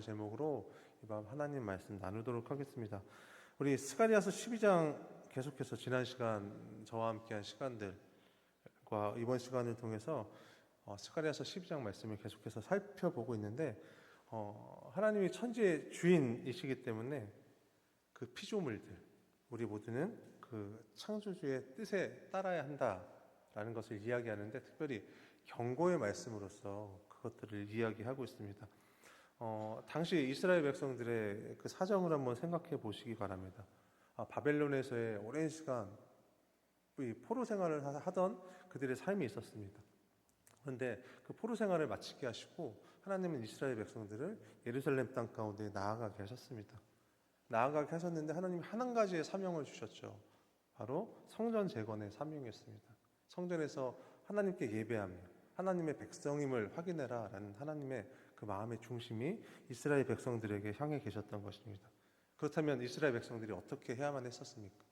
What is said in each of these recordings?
하는 제목으로 이 밤 하나님 말씀 나누도록 하겠습니다. 우리 스가리아서 12장 계속해서 지난 시간 저와 함께한 시간들과 이번 시간을 통해서 어, 스가리아서 12장 말씀을 계속해서 살펴보고 있는데 어, 하나님이 천지의 주인이시기 때문에 그 피조물들 우리 모두는 그 창조주의 뜻에 따라야 한다라는 것을 이야기하는데 특별히 경고의 말씀으로서 그것들을 이야기하고 있습니다. 어, 당시 이스라엘 백성들의 그 사정을 한번 생각해 보시기 바랍니다. 아, 바벨론에서의 오랜 시간 이 포로 생활을 하- 하던 그들의 삶이 있었습니다. 그런데 그 포로 생활을 마치게 하시고 하나님은 이스라엘 백성들을 예루살렘 땅 가운데 나아가게 하셨습니다. 나아가게 하셨는데 하나님이 한 가지의 사명을 주셨죠. 바로 성전 재건의 사명이었습니다. 성전에서 하나님께 예배하며 하나님의 백성임을 확인해라라는 하나님의 그 마음의 중심이 이스라엘 백성들에게 향해 계셨던 것입니다. 그렇다면 이스라엘 백성들이 어떻게 해야만 했었습니까?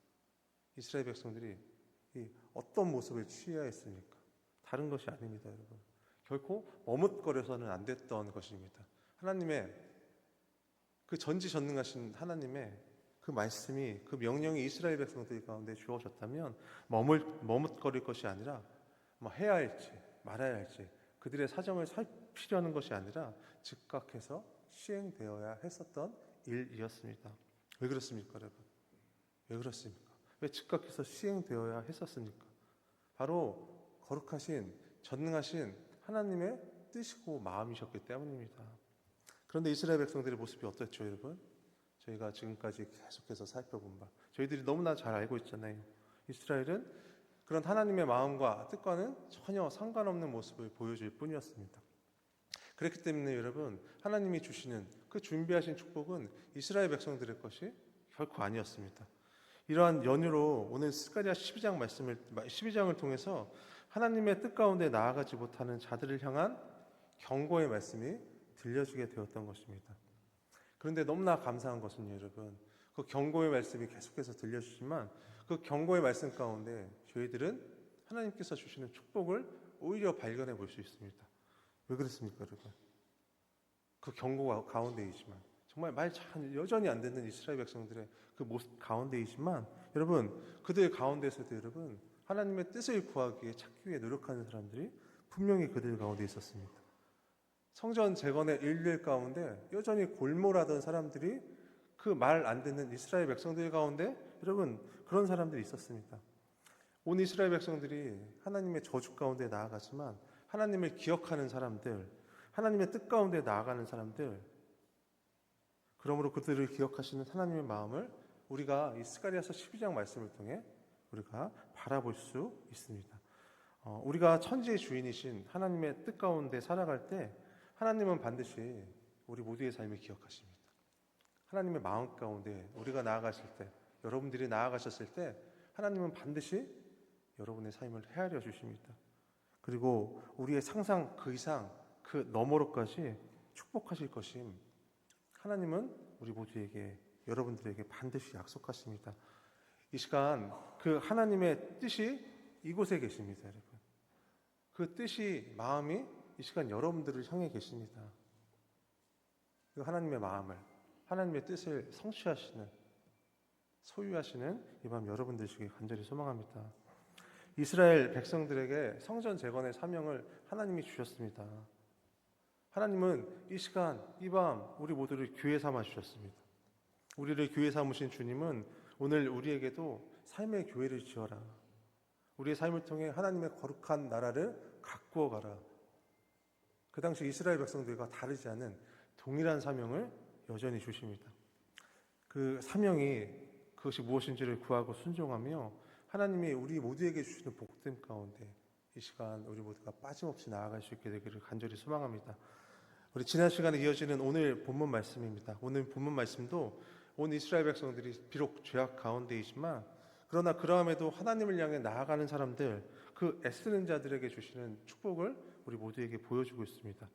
이스라엘 백성들이 이 어떤 모습을 취해야 했습니까? 다른 것이 아닙니다, 여러분. 결코 머뭇거려서는 안 됐던 것입니다. 하나님의 그 전지전능하신 하나님의 그 말씀이 그 명령이 이스라엘 백성들 가운데 주어졌다면 머물 머뭇거릴 것이 아니라 뭐 해야 할지 말아야 할지 그들의 사정을 살 피려는 것이 아니라 즉각해서 시행되어야 했었던 일이었습니다. 왜 그렇습니까, 여러분? 왜 그렇습니까? 왜 즉각해서 시행되어야 했었습니까? 바로 거룩하신 전능하신 하나님의 뜻이고 마음이셨기 때문입니다. 그런데 이스라엘 백성들의 모습이 어땠죠, 여러분? 저희가 지금까지 계속해서 살펴본 바, 저희들이 너무나 잘 알고 있잖아요. 이스라엘은 그런 하나님의 마음과 뜻과는 전혀 상관없는 모습을 보여줄 뿐이었습니다. 그렇기 때문에 여러분, 하나님이 주시는 그 준비하신 축복은 이스라엘 백성들의 것이 결코 아니었습니다. 이러한 연유로 오늘 스가랴 12장 말씀을 12장을 통해서 하나님의 뜻 가운데 나아가지 못하는 자들을 향한 경고의 말씀이 들려주게 되었던 것입니다. 그런데 너무나 감사한 것은 여러분, 그 경고의 말씀이 계속해서 들려주지만 그 경고의 말씀 가운데 저희들은 하나님께서 주시는 축복을 오히려 발견해 볼 수 있습니다. 왜 그렇습니까, 여러분? 그 경고 가운데이지만 정말 말 잘 여전히 안 듣는 이스라엘 백성들의 그 모습 가운데이지만 여러분 그들 가운데서도 여러분 하나님의 뜻을 구하기에 찾기 위해 노력하는 사람들이 분명히 그들 가운데 있었습니다. 성전 재건의 일들 가운데 여전히 골몰하던 사람들이 그 말 안 듣는 이스라엘 백성들 가운데 여러분 그런 사람들이 있었습니다. 온 이스라엘 백성들이 하나님의 저주 가운데 나아가지만 하나님을 기억하는 사람들, 하나님의 뜻 가운데 나아가는 사람들, 그러므로 그들을 기억하시는 하나님의 마음을 우리가 이 스가리아서 12장 말씀을 통해 우리가 바라볼 수 있습니다. 어, 우리가 천지의 주인이신 하나님의 뜻 가운데 살아갈 때 하나님은 반드시 우리 모두의 삶을 기억하십니다. 하나님의 마음 가운데 우리가 나아가실 때, 여러분들이 나아가셨을 때 하나님은 반드시 여러분의 삶을 헤아려 주십니다. 그리고 우리의 상상 그 이상 그 너머로까지 축복하실 것임 하나님은 우리 모두에게 여러분들에게 반드시 약속하십니다. 이 시간 그 하나님의 뜻이 이곳에 계십니다, 여러분. 그 뜻이 마음이 이 시간 여러분들을 향해 계십니다. 그 하나님의 마음을 하나님의 뜻을 성취하시는 소유하시는 이 밤 여러분들 되시길 간절히 소망합니다. 이스라엘 백성들에게 성전 재건의 사명을 하나님이 주셨습니다. 하나님은 이 시간, 이 밤 우리 모두를 교회 삼아 주셨습니다. 우리를 교회 삼으신 주님은 오늘 우리에게도 삶의 교회를 지어라. 우리의 삶을 통해 하나님의 거룩한 나라를 가꾸어 가라. 그 당시 이스라엘 백성들과 다르지 않은 동일한 사명을 여전히 주십니다. 그 사명이 그것이 무엇인지를 구하고 순종하며 하나님이 우리 모두에게 주시는 복됨 가운데 이 시간 우리 모두가 빠짐없이 나아갈 수 있게 되기를 간절히 소망합니다. 우리 지난 시간에 이어지는 오늘 본문 말씀입니다. 오늘 본문 말씀도 온 이스라엘 백성들이 비록 죄악 가운데이지만 그러나 그러함에도 하나님을 향해 나아가는 사람들 그 애쓰는 자들에게 주시는 축복을 우리 모두에게 보여주고 있습니다.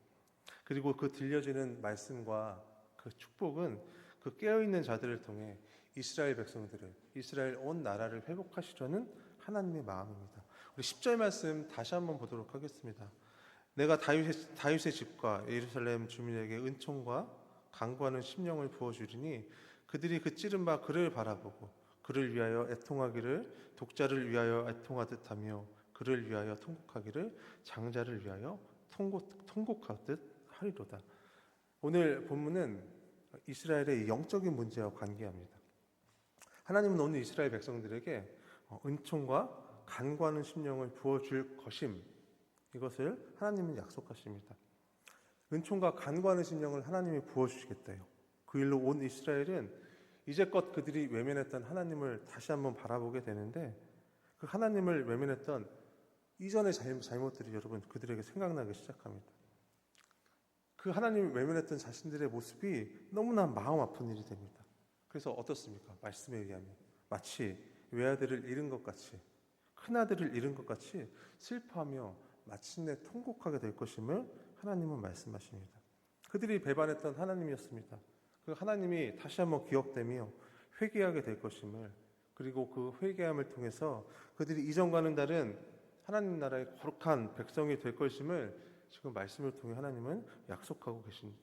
그리고 그 들려지는 말씀과 그 축복은 그 깨어있는 자들을 통해 이스라엘 백성들을 이스라엘 온 나라를 회복하시려는 하나님의 마음입니다. 우리 10절 말씀 다시 한번 보도록 하겠습니다. 내가 다윗의, 다윗의 집과 예루살렘 주민에게 은총과 강구하는 심령을 부어주리니 그들이 그 찌른 바 그를 바라보고 그를 위하여 애통하기를 독자를 위하여 애통하듯 하며 그를 위하여 통곡하기를 장자를 위하여 통곡, 통곡하듯 하리로다. 오늘 본문은 이스라엘의 영적인 문제와 관계합니다. 하나님은 오늘 이스라엘 백성들에게 어, 은총과 간구하는 심령을 부어줄 것임 이것을 하나님은 약속하십니다. 은총과 간구하는 심령을 하나님이 부어주시겠다요. 그 일로 온 이스라엘은 이제껏 그들이 외면했던 하나님을 다시 한번 바라보게 되는데 그 하나님을 외면했던 이전의 잘못, 잘못들이 여러분 그들에게 생각나기 시작합니다. 그 하나님을 외면했던 자신들의 모습이 너무나 마음 아픈 일이 됩니다. 그래서 어떻습니까? 말씀에 의하면 마치 외아들을 잃은 것 같이 큰아들을 잃은 것 같이 슬퍼하며 마침내 통곡하게 될 것임을 하나님은 말씀하십니다. 그들이 배반했던 하나님이었습니다. 그 하나님이 다시 한번 기억되며 회개하게 될 것임을 그리고 그 회개함을 통해서 그들이 이전과는 다른 하나님 나라의 거룩한 백성이 될 것임을 지금 말씀을 통해 하나님은 약속하고 계신,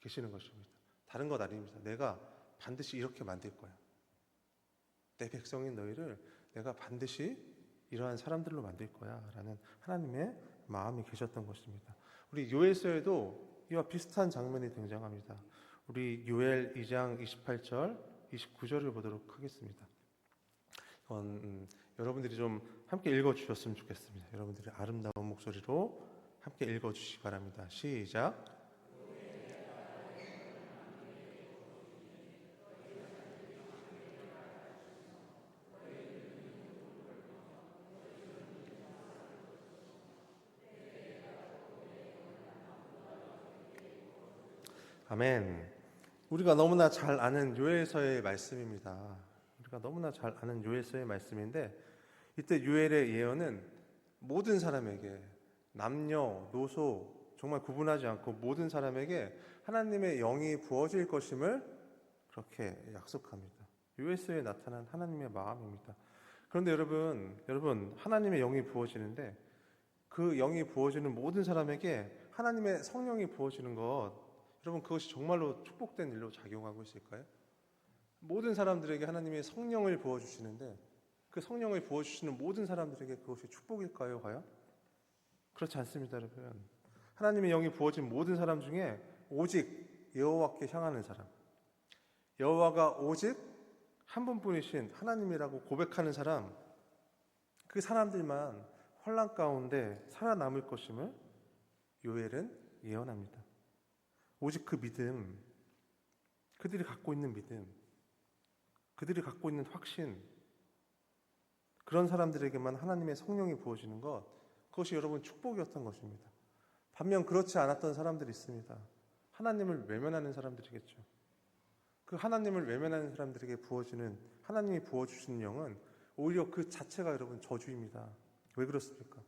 계시는 것입니다. 다른 것 아닙니다. 내가 반드시 이렇게 만들 거야. 내 백성인 너희를 내가 반드시 이러한 사람들로 만들 거야. 라는 하나님의 마음이 계셨던 것입니다. 우리 요엘서에도 이와 비슷한 장면이 등장합니다. 우리 요엘 2장 28절, 29절을 보도록 하겠습니다. 이건 음, 여러분들이 좀 함께 읽어 주셨으면 좋겠습니다. 여러분들의 아름다운 목소리로 함께 읽어 주시기 바랍니다. 시작. 아멘. 우리가 너무나 잘 아는 요엘서의 말씀입니다. 우리가 너무나 잘 아는 요엘서의 말씀인데 이때 요엘의 예언은 모든 사람에게 남녀, 노소 정말 구분하지 않고 모든 사람에게 하나님의 영이 부어질 것임을 그렇게 약속합니다. 요엘서에 나타난 하나님의 마음입니다. 그런데 여러분, 여러분 하나님의 영이 부어지는데 그 영이 부어지는 모든 사람에게 하나님의 성령이 부어지는 것 여러분 그것이 정말로 축복된 일로 작용하고 있을까요? 모든 사람들에게 하나님의 성령을 부어 주시는데 그 성령을 부어 주시는 모든 사람들에게 그것이 축복일까요, 과연? 그렇지 않습니다, 여러분. 하나님의 영이 부어진 모든 사람 중에 오직 여호와께 향하는 사람, 여호와가 오직 한 분뿐이신 하나님이라고 고백하는 사람, 그 사람들만 환란 가운데 살아남을 것임을 요엘은 예언합니다. 오직 그 믿음, 그들이 갖고 있는 믿음, 그들이 갖고 있는 확신, 그런 사람들에게만 하나님의 성령이 부어지는 것, 그것이 여러분 축복이었던 것입니다. 반면 그렇지 않았던 사람들이 있습니다. 하나님을 외면하는 사람들이겠죠. 그 하나님을 외면하는 사람들에게 부어지는 하나님이 부어주시는 영은 오히려 그 자체가 여러분 저주입니다. 왜 그렇습니까?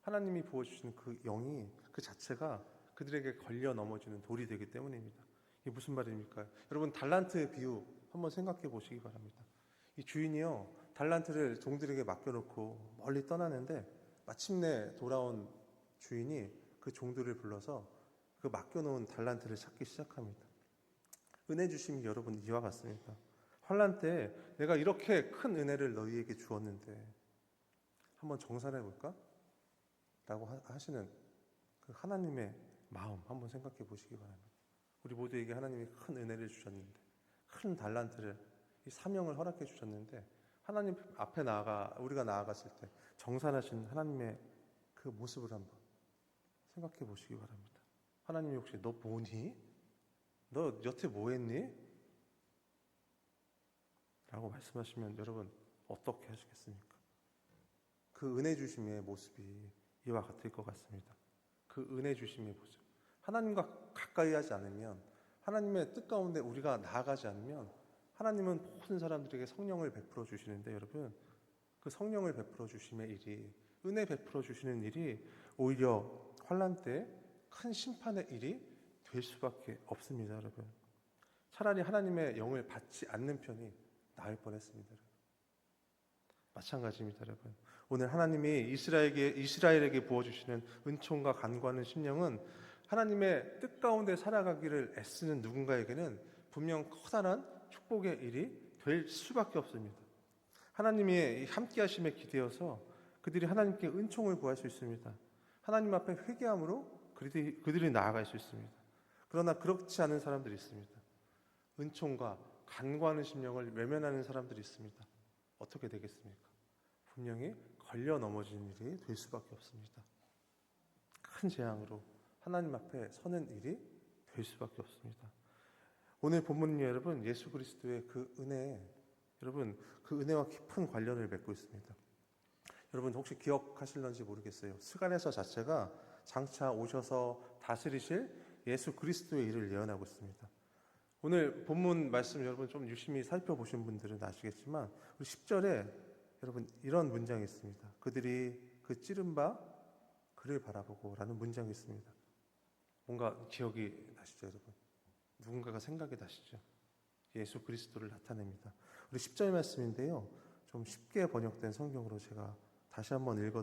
하나님이 부어주시는 그 영이 그 자체가 그들에게 걸려 넘어지는 돌이 되기 때문입니다. 이게 무슨 말입니까? 여러분 달란트 비유 한번 생각해 보시기 바랍니다. 이 주인이요 달란트를 종들에게 맡겨놓고 멀리 떠나는데 마침내 돌아온 주인이 그 종들을 불러서 그 맡겨놓은 달란트를 찾기 시작합니다. 은혜 주심이 여러분 이와 같습니다. 환란 때 내가 이렇게 큰 은혜를 너희에게 주었는데 한번 정산해 볼까? 라고 하시는 그 하나님의 마음 한번 생각해 보시기 바랍니다. 우리 모두에게 하나님이 큰 은혜를 주셨는데 큰 달란트를 이 사명을 허락해 주셨는데 하나님 앞에 나아가 우리가 나아갔을 때 정산하신 하나님의 그 모습을 한번 생각해 보시기 바랍니다. 하나님이 혹시 너 뭐니? 너 여태 뭐 했니? 라고 말씀하시면 여러분 어떻게 하시겠습니까? 그 은혜 주심의 모습이 이와 같을 것 같습니다. 그 은혜 주심의 모습. 하나님과 가까이 하지 않으면 하나님의 뜻 가운데 우리가 나아가지 않으면 하나님은 모든 사람들에게 성령을 베풀어 주시는데 여러분 그 성령을 베풀어 주심의 일이 은혜 베풀어 주시는 일이 오히려 환란 때 큰 심판의 일이 될 수밖에 없습니다, 여러분. 차라리 하나님의 영을 받지 않는 편이 나을 뻔했습니다. 마찬가지입니다, 여러분. 오늘 하나님이 이스라엘에게 이스라엘에게 부어 주시는 은총과 간구하는 심령은 하나님의 뜻 가운데 살아가기를 애쓰는 누군가에게는 분명 커다란 축복의 일이 될 수밖에 없습니다. 하나님의 이 함께 하심에 기대어서 그들이 하나님께 은총을 구할 수 있습니다. 하나님 앞에 회개함으로 그들이, 그들이 나아갈 수 있습니다. 그러나 그렇지 않은 사람들이 있습니다. 은총과 간과하는 심령을 외면하는 사람들이 있습니다. 어떻게 되겠습니까? 분명히 걸려 넘어지는 일이 될 수밖에 없습니다. 큰 재앙으로 하나님 앞에 서는 일이 될 수밖에 없습니다. 오늘 본문은요, 여러분, 예수 그리스도의 그 은혜, 여러분, 그 은혜와 깊은 관련을 맺고 있습니다. 여러분, 혹시 기억하실런지 모르겠어요. 스가랴서 자체가 장차 오셔서 다스리실 예수 그리스도의 일을 예언하고 있습니다. 오늘 본문 말씀 여러분 좀 유심히 살펴보신 분들은 아시겠지만 우리 10절에 여러분 이런 문장이 있습니다. 그들이 그 찌른 바 그를 바라보고라는 문장이 있습니다. 뭔가 기억이 나시죠, 여러분? 누군가가 생각이 나시죠? 예수 그리스도를 나타냅니다. 우리 10절 말씀인데요. 좀 쉽게 번역된 성경으로 제가 다시 한번 읽어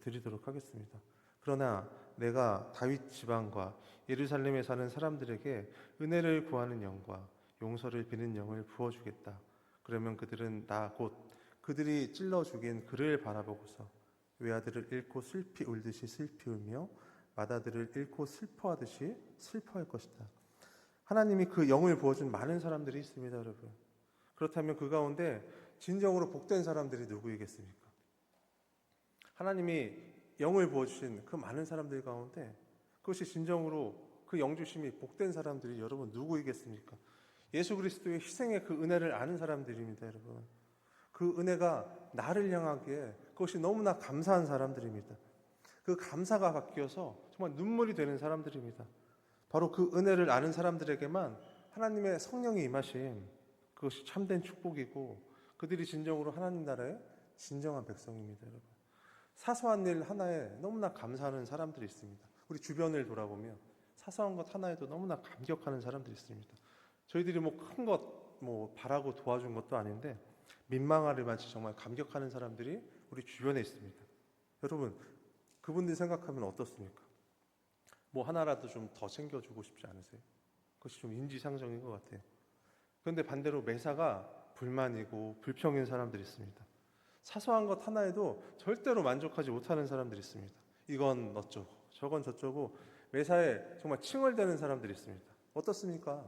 드리도록 하겠습니다. 그러나 내가 다윗 지방과 예루살렘에 사는 사람들에게 은혜를 구하는 영과 용서를 비는 영을 부어 주겠다. 그러면 그들은 나 곧 그들이 찔러 죽인 그를 바라보고서 외아들을 잃고 슬피 울듯이 슬피 울며 맏아들을 잃고 슬퍼하듯이 슬퍼할 것이다. 하나님이 그 영을 부어준 많은 사람들이 있습니다, 여러분. 그렇다면 그 가운데 진정으로 복된 사람들이 누구이겠습니까? 하나님이 영을 부어주신 그 많은 사람들 가운데 그것이 진정으로 그 영주심이 복된 사람들이 여러분 누구이겠습니까? 예수 그리스도의 희생의 그 은혜를 아는 사람들입니다, 여러분. 그 은혜가 나를 향하기에 그것이 너무나 감사한 사람들입니다. 그 감사가 바뀌어서 정말 눈물이 되는 사람들입니다. 바로 그 은혜를 아는 사람들에게만 하나님의 성령이 임하심 그것이 참된 축복이고 그들이 진정으로 하나님 나라의 진정한 백성입니다, 여러분. 사소한 일 하나에 너무나 감사하는 사람들이 있습니다. 우리 주변을 돌아보면 사소한 것 하나에도 너무나 감격하는 사람들이 있습니다. 저희들이 뭐 큰 것 뭐 바라고 도와준 것도 아닌데 민망하를 마치 정말 감격하는 사람들이 우리 주변에 있습니다. 여러분, 그분들 생각하면 어떻습니까? 뭐 하나라도 좀 더 챙겨주고 싶지 않으세요? 그것이 좀 인지상정인 것 같아요. 그런데 반대로 매사가 불만이고 불평인 사람들이 있습니다. 사소한 것 하나에도 절대로 만족하지 못하는 사람들이 있습니다. 이건 어쩌고 저건 저쩌고 매사에 정말 칭얼대는 사람들이 있습니다. 어떻습니까?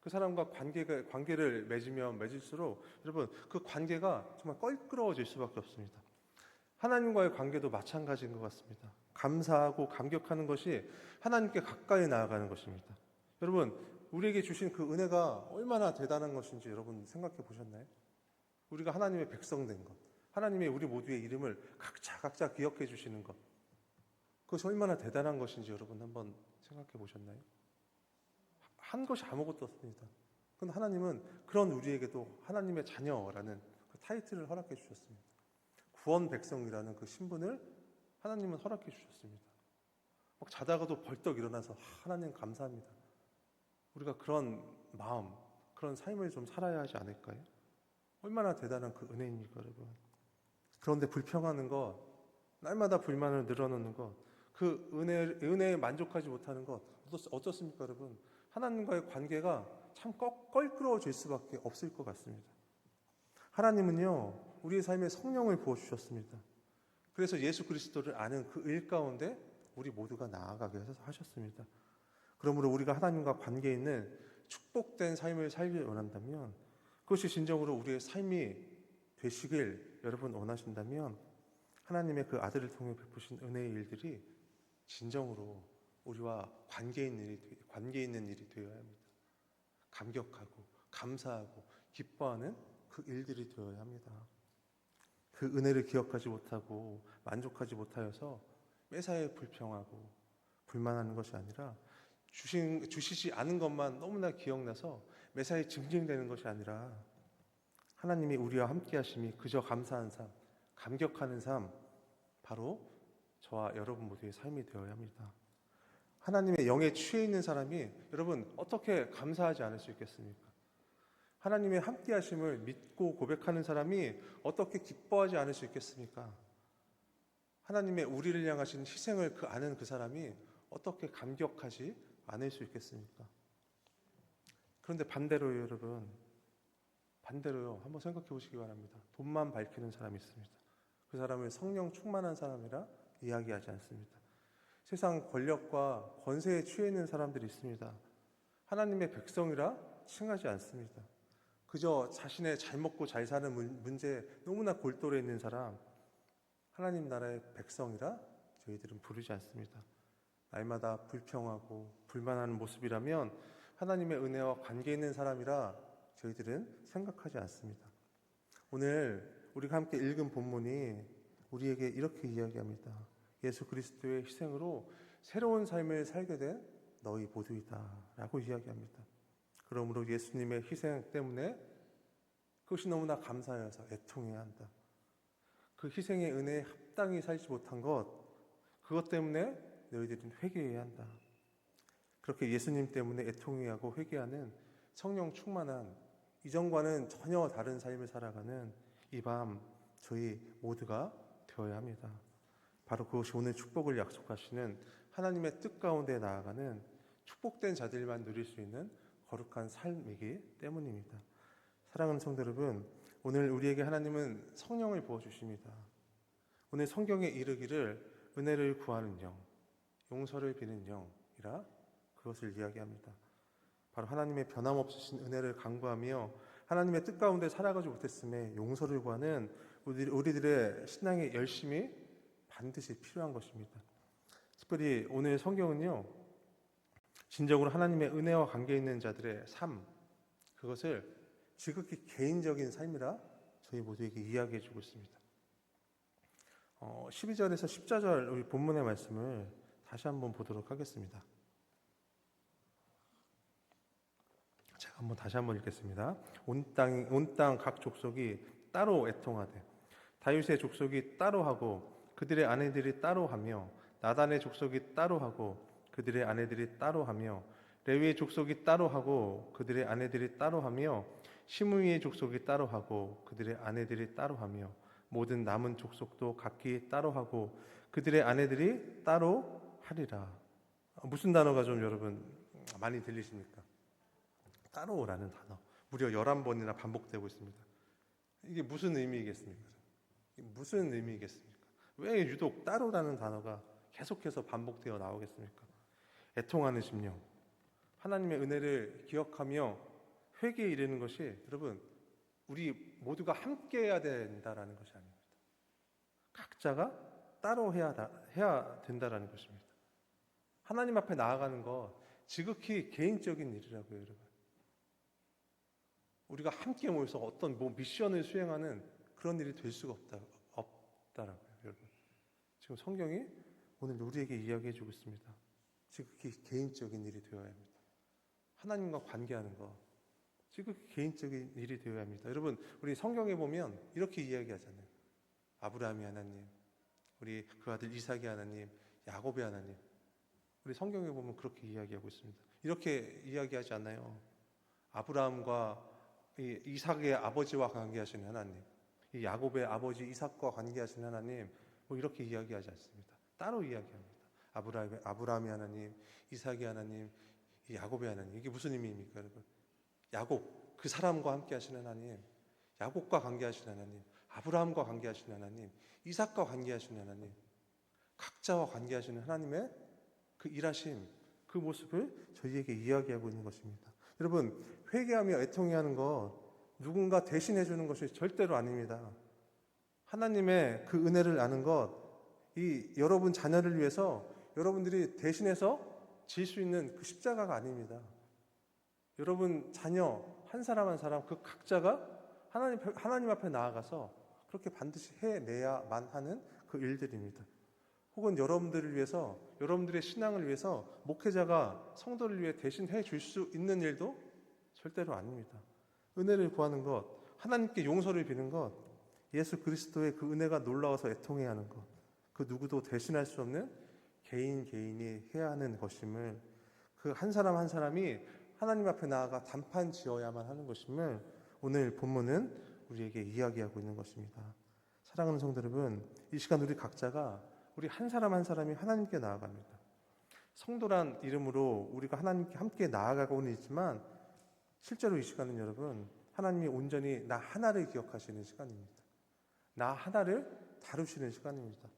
그 사람과 관계가, 관계를 맺으면 맺을수록 여러분 그 관계가 정말 껄끄러워질 수밖에 없습니다. 하나님과의 관계도 마찬가지인 것 같습니다. 감사하고 감격하는 것이 하나님께 가까이 나아가는 것입니다. 여러분 우리에게 주신 그 은혜가 얼마나 대단한 것인지 여러분 생각해 보셨나요? 우리가 하나님의 백성 된 것, 하나님의 우리 모두의 이름을 각자 각자 기억해 주시는 것, 그것이 얼마나 대단한 것인지 여러분 한번 생각해 보셨나요? 한 것이 아무것도 없습니다. 그런데 하나님은 그런 우리에게도 하나님의 자녀라는 그 타이틀을 허락해 주셨습니다. 구원 백성이라는 그 신분을 하나님은 허락해 주셨습니다. 막 자다가도 벌떡 일어나서 하나님 감사합니다. 우리가 그런 마음, 그런 삶을 좀 살아야 하지 않을까요? 얼마나 대단한 그 은혜입니까, 여러분? 그런데 불평하는 것, 날마다 불만을 늘어놓는 것, 그 은혜, 은혜에 만족하지 못하는 것, 어떻습니까, 여러분? 하나님과의 관계가 참 껄끄러워질 수밖에 없을 것 같습니다. 하나님은요, 우리의 삶에 성령을 부어주셨습니다. 그래서 예수 그리스도를 아는 그 일 가운데 우리 모두가 나아가게 하셨습니다. 그러므로 우리가 하나님과 관계 있는 축복된 삶을 살길 원한다면 그것이 진정으로 우리의 삶이 되시길 여러분 원하신다면 하나님의 그 아들을 통해 베푸신 은혜의 일들이 진정으로 우리와 관계 있는 일이, 관계 있는 일이 되어야 합니다. 감격하고 감사하고 기뻐하는 그 일들이 되어야 합니다. 그 은혜를 기억하지 못하고 만족하지 못하여서 매사에 불평하고 불만하는 것이 아니라 주신, 주시지 않은 것만 너무나 기억나서 매사에 증증되는 것이 아니라 하나님이 우리와 함께 하심이 그저 감사한 삶, 감격하는 삶, 바로 저와 여러분 모두의 삶이 되어야 합니다. 하나님의 영에 취해 있는 사람이 여러분 어떻게 감사하지 않을 수 있겠습니까? 하나님의 함께 하심을 믿고 고백하는 사람이 어떻게 기뻐하지 않을 수 있겠습니까? 하나님의 우리를 향하신 희생을 그 아는 그 사람이 어떻게 감격하지 않을 수 있겠습니까? 그런데 반대로요, 여러분. 반대로요. 한번 생각해 보시기 바랍니다. 돈만 밝히는 사람이 있습니다. 그 사람을 성령 충만한 사람이라 이야기하지 않습니다. 세상 권력과 권세에 취해 있는 사람들이 있습니다. 하나님의 백성이라 칭하지 않습니다. 그저 자신의 잘 먹고 잘 사는 문- 문제에 너무나 골똘해 있는 사람, 하나님 나라의 백성이라 저희들은 부르지 않습니다. 날마다 불평하고 불만하는 모습이라면 하나님의 은혜와 관계 있는 사람이라 저희들은 생각하지 않습니다. 오늘 우리가 함께 읽은 본문이 우리에게 이렇게 이야기합니다. 예수 그리스도의 희생으로 새로운 삶을 살게 된 너희 모두이다 라고 이야기합니다. 그러므로 예수님의 희생 때문에 그것이 너무나 감사해서 애통해야 한다. 그 희생의 은혜에 합당히 살지 못한 것, 그것 때문에 너희들은 회개해야 한다. 그렇게 예수님 때문에 애통해야 하고 회개하는 성령 충만한 이전과는 전혀 다른 삶을 살아가는 이 밤 저희 모두가 되어야 합니다. 바로 그것이 오늘 축복을 약속하시는 하나님의 뜻 가운데 나아가는 축복된 자들만 누릴 수 있는 거룩한 삶이기 때문입니다. 사랑하는 성도 여러분, 오늘 우리에게 하나님은 성령을 부어주십니다. 오늘 성경에 이르기를 은혜를 구하는 영, 용서를 비는 영이라 그것을 이야기합니다. 바로 하나님의 변함없으신 은혜를 강구하며 하나님의 뜻 가운데 살아가지 못했음에 용서를 구하는 우리, 우리들의 신앙의 열심이 반드시 필요한 것입니다. 특별히 오늘 성경은요, 진정으로 하나님의 은혜와 관계 있는 자들의 삶, 그것을 지극히 개인적인 삶이라 저희 모두에게 이야기해 주고 있습니다. 어, 12절에서 14절 우리 본문의 말씀을 다시 한번 보도록 하겠습니다. 제가 한번 다시 한번 읽겠습니다. 온 땅 온 땅 각 족속이 따로 애통하되 다윗의 족속이 따로 하고 그들의 아내들이 따로 하며 나단의 족속이 따로 하고 그들의 아내들이 따로 하며 레위의 족속이 따로 하고 그들의 아내들이 따로 하며 시므이의 족속이 따로 하고 그들의 아내들이 따로 하며 모든 남은 족속도 각기 따로 하고 그들의 아내들이 따로 하리라. 무슨 단어가 좀 여러분 많이 들리십니까? 따로라는 단어. 무려 11번이나 반복되고 있습니다. 이게 무슨 의미겠습니까? 무슨 의미겠습니까? 왜 유독 따로라는 단어가 계속해서 반복되어 나오겠습니까? 애통하는 심령. 하나님의 은혜를 기억하며 회개에 이르는 것이 여러분 우리 모두가 함께 해야 된다라는 것이 아닙니다. 각자가 따로 해야, 다- 해야 된다라는 것입니다. 하나님 앞에 나아가는 것 지극히 개인적인 일이라고요, 여러분. 우리가 함께 모여서 어떤 뭐 미션을 수행하는 그런 일이 될 수가 없다, 없다라고요, 여러분. 지금 성경이 오늘 우리에게 이야기해 주고 있습니다. 지극히 개인적인 일이 되어야 합니다. 하나님과 관계하는 것, 지극히 개인적인 일이 되어야 합니다. 여러분, 우리 성경에 보면 이렇게 이야기하잖아요. 아브라함이 하나님, 우리 그 아들 이삭이 하나님, 야곱의 하나님. 우리 성경에 보면 그렇게 이야기하고 있습니다. 이렇게 이야기하지 않나요? 아브라함과 이 이삭의 아버지와 관계하시는 하나님, 이 야곱의 아버지 이삭과 관계하시는 하나님, 뭐 이렇게 이야기하지 않습니다. 따로 이야기합니다. 아브라함의 아브라함이 하나님, 이삭이 하나님, 이 야곱의 하나님. 이게 무슨 의미입니까, 여러분? 야곱 그 사람과 함께 하시는 하나님, 야곱과 관계하시는 하나님, 아브라함과 관계하시는 하나님, 이삭과 관계하시는 하나님, 각자와 관계하시는 하나님의 그 일하심, 그 모습을 저희에게 이야기하고 있는 것입니다. 여러분, 회개하며 애통해 하는 것 누군가 대신해 주는 것이 절대로 아닙니다. 하나님의 그 은혜를 아는 것, 이 여러분 자녀를 위해서 여러분들이 대신해서 질 수 있는 그 십자가가 아닙니다. 여러분 자녀 한 사람 한 사람 그 각자가 하나님 하나님 앞에 나아가서 그렇게 반드시 해내야만 하는 그 일들입니다. 혹은 여러분들을 위해서 여러분들의 신앙을 위해서 목회자가 성도를 위해 대신 해줄 수 있는 일도 절대로 아닙니다. 은혜를 구하는 것, 하나님께 용서를 비는 것, 예수 그리스도의 그 은혜가 놀라워서 애통해야 하는 것, 그 누구도 대신할 수 없는 개인 개인이 해야 하는 것임을 그 한 사람 한 사람이 하나님 앞에 나아가 단판 지어야만 하는 것임을 오늘 본문은 우리에게 이야기하고 있는 것입니다. 사랑하는 성도 여러분, 이 시간 우리 각자가 우리 한 사람 한 사람이 하나님께 나아갑니다. 성도란 이름으로 우리가 하나님께 함께 나아가고는 있지만 실제로 이 시간은 여러분 하나님이 온전히 나 하나를 기억하시는 시간입니다. 나 하나를 다루시는 시간입니다.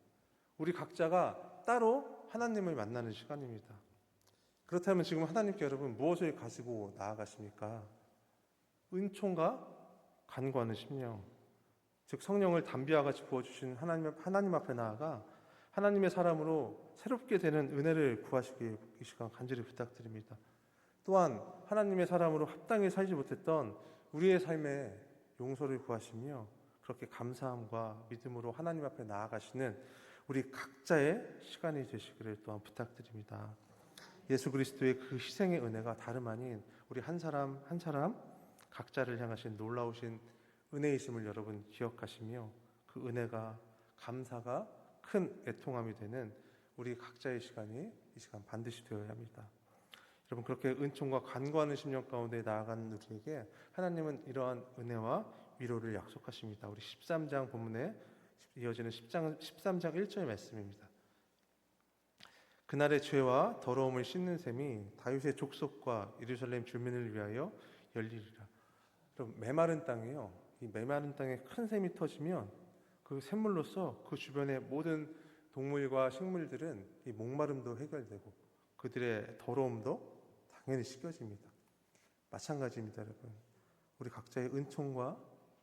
우리 각자가 따로 하나님을 만나는 시간입니다. 그렇다면 지금 하나님께 여러분 무엇을 가지고 나아가십니까? 은총과 간구하는 심령, 즉 성령을 담비와 같이 부어주신 하나님, 하나님 앞에 나아가 하나님의 사람으로 새롭게 되는 은혜를 구하시기 이 시간 간절히 부탁드립니다. 또한 하나님의 사람으로 합당히 살지 못했던 우리의 삶에 용서를 구하시며 그렇게 감사함과 믿음으로 하나님 앞에 나아가시는 우리 각자의 시간이 되시기를 또한 부탁드립니다. 예수 그리스도의 그 희생의 은혜가 다름 아닌 우리 한 사람 한 사람 각자를 향하신 놀라우신 은혜이심을 여러분 기억하시며 그 은혜가 감사가 큰 애통함이 되는 우리 각자의 시간이 이 시간 반드시 되어야 합니다. 여러분 그렇게 은총과 간구하는 심령 가운데 나아가는 우리에게 하나님은 이러한 은혜와 위로를 약속하십니다. 우리 13장 본문에 이어지는 10장 13장 1절 말씀입니다. 그날의 죄와 더러움을 씻는 셈이 다윗의 족속과 예루살렘 주민을 위하여 열리리라. 그럼 메마른 땅이요. 이 메마른 땅에 큰 샘이 터지면 그 샘물로서 그 주변의 모든 동물과 식물들은 이 목마름도 해결되고 그들의 더러움도 당연히 씻겨집니다. 마찬가지입니다, 여러분. 우리 각자의 은총과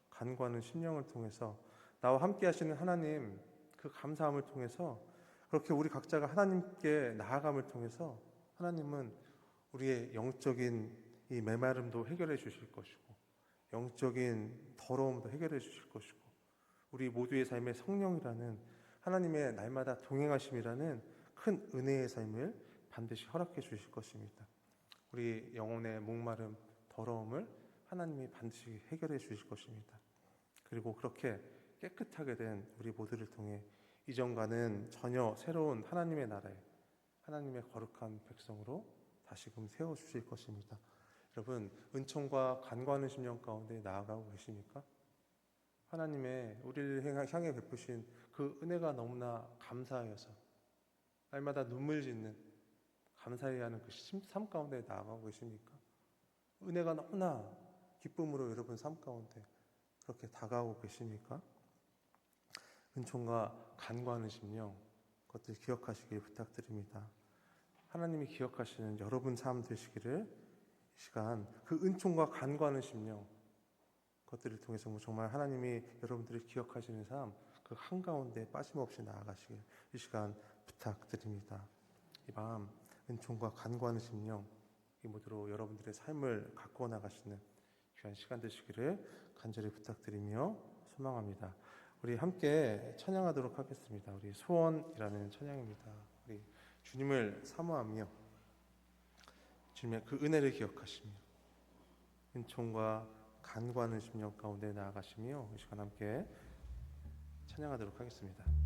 간구하는 심령을 통해서 나와 함께 하시는 하나님 그 감사함을 통해서 그렇게 우리 각자가 하나님께 나아감을 통해서 하나님은 우리의 영적인 이 메마름도 해결해 주실 것이고 영적인 더러움도 해결해 주실 것이고 우리 모두의 삶의 성령이라는 하나님의 날마다 동행하심이라는 큰 은혜의 삶을 반드시 허락해 주실 것입니다. 우리 영혼의 목마름, 더러움을 하나님이 반드시 해결해 주실 것입니다. 그리고 그렇게 깨끗하게 된 우리 모두를 통해 이전과는 전혀 새로운 하나님의 나라에 하나님의 거룩한 백성으로 다시금 세워 주실 것입니다. 여러분 은총과 간과하는 심령 가운데 나아가고 계십니까? 하나님의 우리를 향해 베푸신 그 은혜가 너무나 감사하여서 날마다 눈물 짓는 감사해하는 그 삶 가운데 나아가고 계십니까? 은혜가 너무나 기쁨으로 여러분 삶 가운데 그렇게 다가오고 계십니까? 은총과 간과하는 심령 그것들 기억하시길 부탁드립니다. 하나님이 기억하시는 여러분 삶 되시기를 이 시간 그 은총과 간과하는 심령 그것들을 통해서 뭐 정말 하나님이 여러분들을 기억하시는 삶 그 한가운데 빠짐없이 나아가시길 이 시간 부탁드립니다. 이 밤 은총과 간과하는 심령 이 모두로 여러분들의 삶을 가꾸어 나가시는 귀한 시간 되시기를 간절히 부탁드리며 소망합니다. 우리 함께 찬양하도록 하겠습니다. 우리 소원이라는 찬양입니다. 우리 주님을 사모하며 주님의 그 은혜를 기억하시며 은총과 간과하는 심령 가운데 나아가시며 이 시간 함께 찬양하도록 하겠습니다.